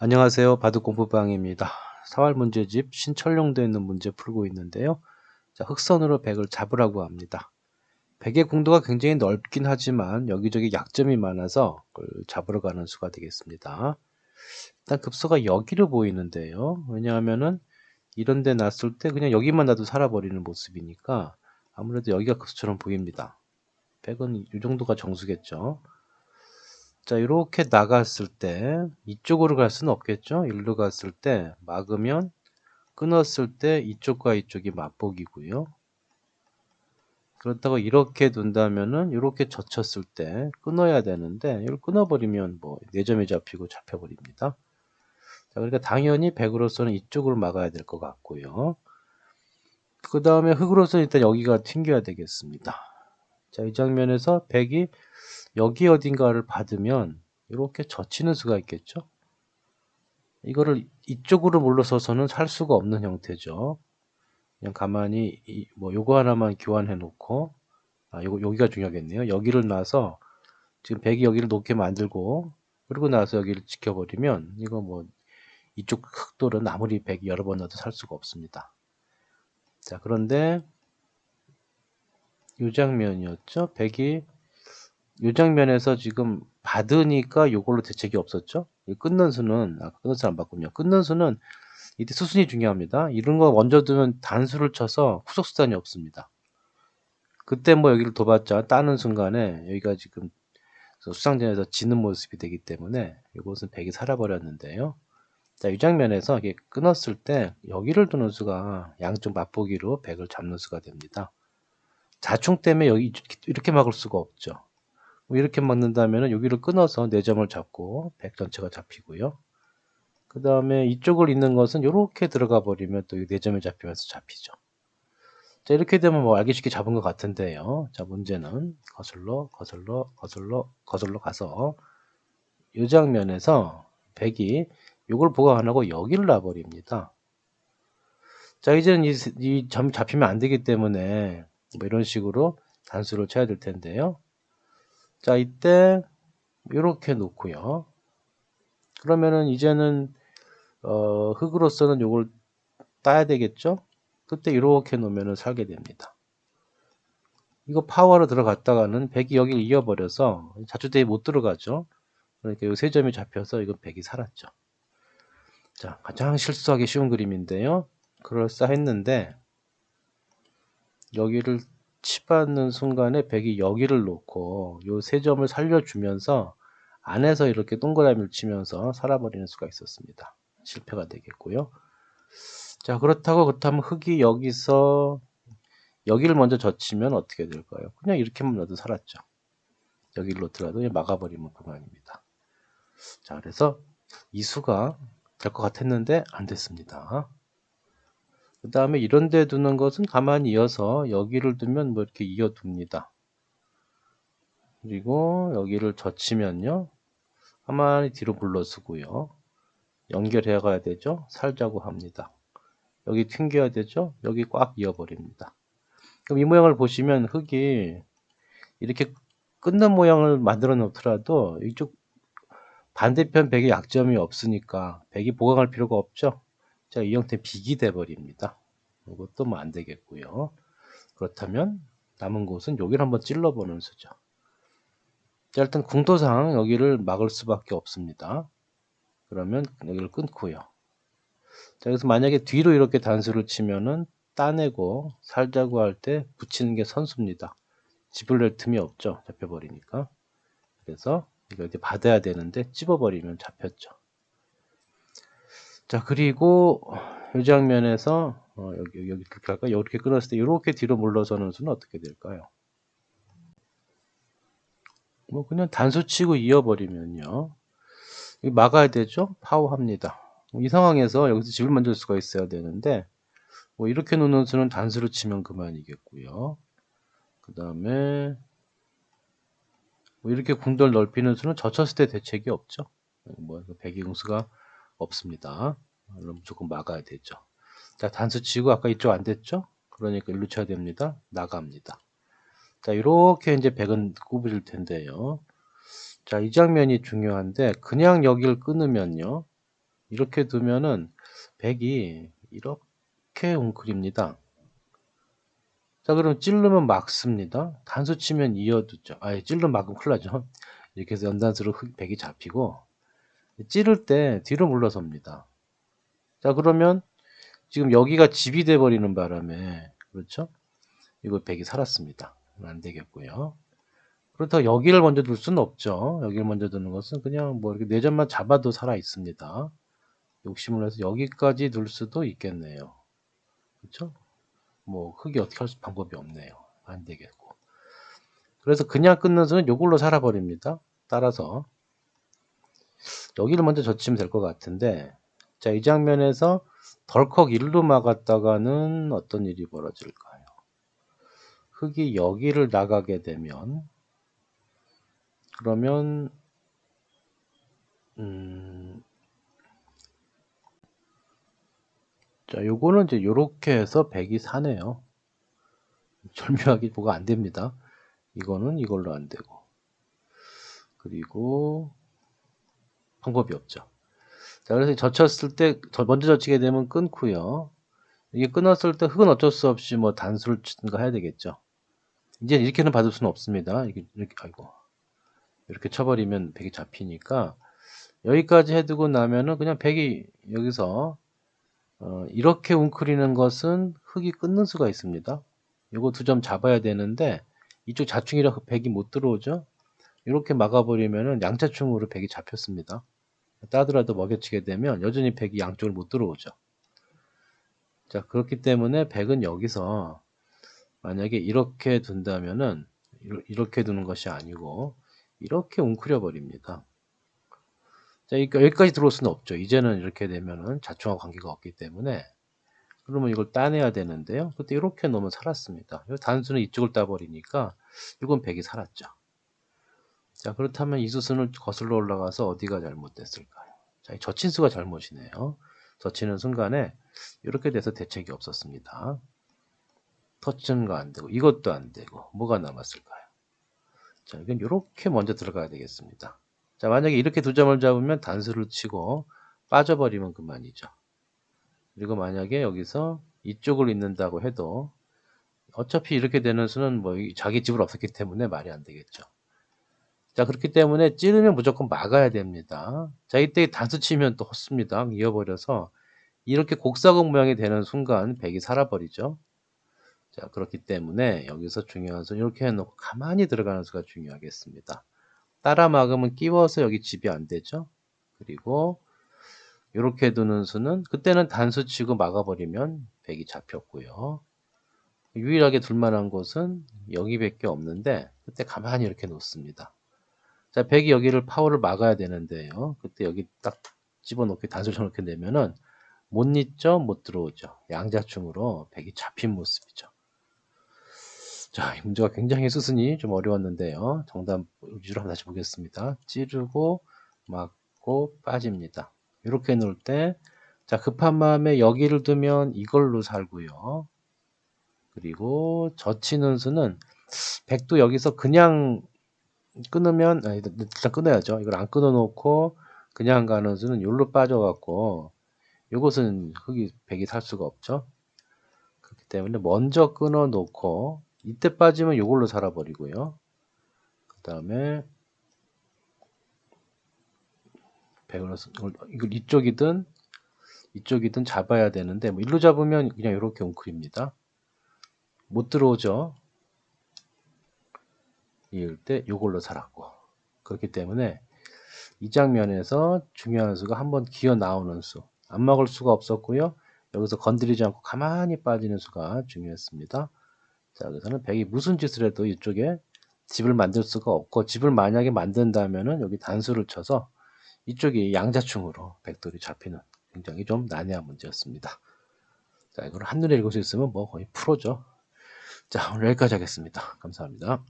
안녕하세요. 바둑공부방입니다. 사활 문제집 신철용되어 있는 문제 풀고 있는데요. 자, 흑선으로 백을 잡으라고 합니다. 백의 공도가 굉장히 넓긴 하지만 여기저기 약점이 많아서 잡으러 가는 수가 되겠습니다. 일단 급소가 여기로 보이는데요. 왜냐하면은 이런 데 놨을 때 그냥 여기만 놔도 살아버리는 모습이니까 아무래도 여기가 급소처럼 보입니다. 백은 이 정도가 정수겠죠. 자, 이렇게 나갔을 때 이쪽으로 갈 수는 없겠죠? 일로 갔을 때 막으면 끊었을 때 이쪽과 이쪽이 맞복이고요. 그렇다고 이렇게 둔다면은 이렇게 젖혔을 때 끊어야 되는데 이걸 끊어버리면 뭐 4점이 잡히고 잡혀버립니다. 자, 그러니까 당연히 백으로서는 이쪽으로 막아야 될 것 같고요. 그 다음에 흑으로서는 일단 여기가 튕겨야 되겠습니다. 자, 이 장면에서 백이 여기 어딘가를 받으면 이렇게 젖히는 수가 있겠죠. 이거를 이쪽으로 물러서서는 살 수가 없는 형태죠. 그냥 가만히 이, 뭐 요거 하나만 교환해 놓고 아 요거 여기가 중요하겠네요. 여기를 놔서 지금 백이 여기를 놓게 만들고 그리고 나서 여기를 지켜버리면 이거 뭐 이쪽 흑돌은 아무리 백이 여러 번 놔도 살 수가 없습니다. 자 그런데 이 장면이었죠. 백이 이 장면에서 지금 받으니까 요걸로 대책이 없었죠. 끊는 수는 아까 끊는 수안 봤군요. 끊는 수는 이때 수순이 중요합니다. 이런 거 먼저 두면 단수를 쳐서 후속 수단이 없습니다. 그때 뭐 여기를 둬봤자 따는 순간에 여기가 지금 수상전에서 지는 모습이 되기 때문에 이것은 백이 살아버렸는데요. 자, 이 장면에서 이게 끊었을 때 여기를 두는 수가 양쪽 맛보기로 백을 잡는 수가 됩니다. 자충 때문에 여기 이렇게 막을 수가 없죠. 뭐 이렇게 막는다면 여기를 끊어서 4점을 잡고 100 전체가 잡히고요. 그 다음에 이쪽을 있는 것은 이렇게 들어가 버리면 또 4점이 잡히면서 잡히죠. 자 이렇게 되면 뭐 알기 쉽게 잡은 것 같은데요. 자 문제는 거슬러 거슬러 거슬러 거슬러 가서 이 장면에서 100이 이걸 보고 안 하고 여기를 놔버립니다. 자 이제는 이, 이점 잡히면 안 되기 때문에 뭐 이런 식으로 단수를 쳐야 될 텐데요. 자, 이때 이렇게 놓고요. 그러면은 이제는 어, 흙으로서는 이걸 따야 되겠죠? 그때 이렇게 놓으면 살게 됩니다. 이거 파워로 들어갔다가는 100이 여기를 이어버려서 자주대에 못 들어가죠. 그러니까 이세 점이 잡혀서 이건 100이 살았죠. 자, 가장 실수하기 쉬운 그림인데요. 그럴싸했는데 여기를 치받는 순간에 백이 여기를 놓고 요 세 점을 살려주면서 안에서 이렇게 동그라미를 치면서 살아버리는 수가 있었습니다. 실패가 되겠고요. 자 그렇다고 그렇다면 흙이 여기서 여기를 먼저 젖히면 어떻게 될까요? 그냥 이렇게만 넣어도 살았죠. 여기를 놓더라도 막아버리면 그만입니다. 자 그래서 이 수가 될 것 같았는데 안 됐습니다. 그 다음에 이런 데 두는 것은 가만히 이어서 여기를 두면 뭐 이렇게 이어 둡니다. 그리고 여기를 젖히면요. 가만히 뒤로 불러쓰고요. 연결해 가야 되죠. 살자고 합니다. 여기 튕겨야 되죠. 여기 꽉 이어버립니다. 그럼 이 모양을 보시면 흙이 이렇게 끊는 모양을 만들어 놓더라도 이쪽 반대편 백에 약점이 없으니까 백이 보강할 필요가 없죠. 자, 이 형태 비기 돼 버립니다. 이것도 뭐 안 되겠고요. 그렇다면 남은 곳은 여기를 한번 찔러 보는 수죠. 자, 일단 궁도상 여기를 막을 수밖에 없습니다. 그러면 여기를 끊고요. 자, 그래서 만약에 뒤로 이렇게 단수를 치면은 따내고 살자고 할 때 붙이는 게 선수입니다. 집을 낼 틈이 없죠. 잡혀버리니까. 그래서 이거 이제 받아야 되는데 찝어버리면 잡혔죠. 자 그리고 이 장면에서 어, 여기 여기 이렇게 할까 이렇게 끊었을 때 이렇게 뒤로 물러서는 수는 어떻게 될까요? 뭐 그냥 단수 치고 이어버리면요. 막아야 되죠? 파워합니다. 이 상황에서 여기서 집을 만들 수가 있어야 되는데 뭐 이렇게 놓는 수는 단수로 치면 그만이겠고요. 그 다음에 뭐 이렇게 궁돌 넓히는 수는 젖혔을 때 대책이 없죠. 뭐 배기공수가 없습니다. 무조건 막아야 되죠. 자, 단수 치고 아까 이쪽 안 됐죠? 그러니까 일로 쳐야 됩니다. 나갑니다. 자, 이렇게 이제 100은 굽어질 텐데요. 자, 이 장면이 중요한데 그냥 여기를 끊으면요. 이렇게 두면은 100이 이렇게 웅크립니다. 자, 그럼 찌르면 막습니다. 단수 치면 이어두죠. 아, 찌르면 막으면 큰일 나죠. 이렇게 해서 연단수로 흑 100이 잡히고, 찌를 때 뒤로 물러섭니다. 자, 그러면 지금 여기가 집이 돼 버리는 바람에, 그렇죠? 이거 100이 살았습니다. 안 되겠고요. 그렇다고 여기를 먼저 둘 수는 없죠. 여기를 먼저 두는 것은 그냥 뭐 이렇게 내점만 잡아도 살아 있습니다. 욕심을 내서 여기까지 둘 수도 있겠네요. 그렇죠? 뭐 흙이 어떻게 할 수 방법이 없네요. 안 되겠고. 그래서 그냥 끊는 수는 이걸로 살아버립니다. 따라서 여기를 먼저 젖히면 될 것 같은데 자 이 장면에서 덜컥 일로 막았다가는 어떤 일이 벌어질까요? 흙이 여기를 나가게 되면 그러면 음, 자, 요거는 이제 요렇게 해서 100이 사네요. 절묘하게 뭐가 안 됩니다. 이거는 이걸로 안 되고. 그리고 방법이 없죠. 자, 그래서 젖혔을 때 먼저 젖히게 되면 끊고요. 이게 끊었을 때 흙은 어쩔 수 없이 뭐 단수를 치든가 해야 되겠죠. 이제 이렇게는 받을 수는 없습니다. 이렇게, 이렇게 아이고. 이렇게 쳐버리면 100이 잡히니까 여기까지 해두고 나면은 그냥 100이 여기서 어, 이렇게 웅크리는 것은 흙이 끊는 수가 있습니다. 이거 두 점 잡아야 되는데 이쪽 자충이라 100이 못 들어오죠. 이렇게 막아버리면은 양자충으로 100이 잡혔습니다. 따더라도 먹여치게 되면 여전히 100이 양쪽을 못 들어오죠. 자 그렇기 때문에 100은 여기서 만약에 이렇게 둔다면은 이렇게 두는 것이 아니고 이렇게 웅크려 버립니다. 자, 여기까지 들어올 수는 없죠. 이제는 이렇게 되면은 자충과 관계가 없기 때문에 그러면 이걸 따내야 되는데요. 그때 이렇게 놓으면 살았습니다. 단수는 이쪽을 따버리니까 이건 100이 살았죠. 자, 그렇다면 이 수순을 거슬러 올라가서 어디가 잘못됐을까요? 자, 이 저친수가 잘못이네요. 저치는 순간에 이렇게 돼서 대책이 없었습니다. 터치가 안 되고 이것도 안 되고 뭐가 남았을까요? 자, 이건 이렇게 먼저 들어가야 되겠습니다. 자, 만약에 이렇게 두 점을 잡으면 단수를 치고 빠져버리면 그만이죠. 그리고 만약에 여기서 이쪽을 잇는다고 해도 어차피 이렇게 되는 수는 뭐 자기 집을 없었기 때문에 말이 안 되겠죠. 자, 그렇기 때문에 찌르면 무조건 막아야 됩니다. 자, 이때 단수 치면 또 헛습니다. 이어버려서 이렇게 곡사각 모양이 되는 순간 백이 살아버리죠. 자, 그렇기 때문에 여기서 중요한 수는 이렇게 해놓고 가만히 들어가는 수가 중요하겠습니다. 따라 막으면 끼워서 여기 집이 안 되죠. 그리고 이렇게 두는 수는 그때는 단수 치고 막아버리면 100이 잡혔고요. 유일하게 둘만한 곳은 여기밖에 없는데 그때 가만히 이렇게 놓습니다. 자, 100이 여기를 파워를 막아야 되는데요. 그때 여기 딱 집어넣게 단수 쳐놓게 되면은 못 잊죠? 못 들어오죠. 양자충으로 100이 잡힌 모습이죠. 자, 이 문제가 굉장히 수순이 좀 어려웠는데요. 정답 위주로 한번 다시 보겠습니다. 찌르고 맞고 빠집니다. 이렇게 놓을 때, 자, 급한 마음에 여기를 두면 이걸로 살고요. 그리고 젖히는 수는 100도 여기서 그냥 끊으면, 아, 일단 끊어야죠. 이걸 안 끊어 놓고 그냥 가는 수는 여기로 빠져갖고, 이것은 흙이 100이 살 수가 없죠. 그렇기 때문에 먼저 끊어 놓고 이때 빠지면 이걸로 살아버리고요. 그 다음에 백으로 이걸 이쪽이든 이쪽이든 잡아야 되는데 뭐 일로 잡으면 그냥 이렇게 웅크립니다. 못 들어오죠. 이럴 때 이걸로 살았고 그렇기 때문에 이 장면에서 중요한 수가 한번 기어 나오는 수. 안 막을 수가 없었고요. 여기서 건드리지 않고 가만히 빠지는 수가 중요했습니다. 자, 여기서는 백이 무슨 짓을 해도 이쪽에 집을 만들 수가 없고 집을 만약에 만든다면은 여기 단수를 쳐서 이쪽이 양자충으로 백돌이 잡히는 굉장히 좀 난해한 문제였습니다. 자, 이걸 한눈에 읽을 수 있으면 뭐 거의 프로죠. 자, 오늘 여기까지 하겠습니다. 감사합니다.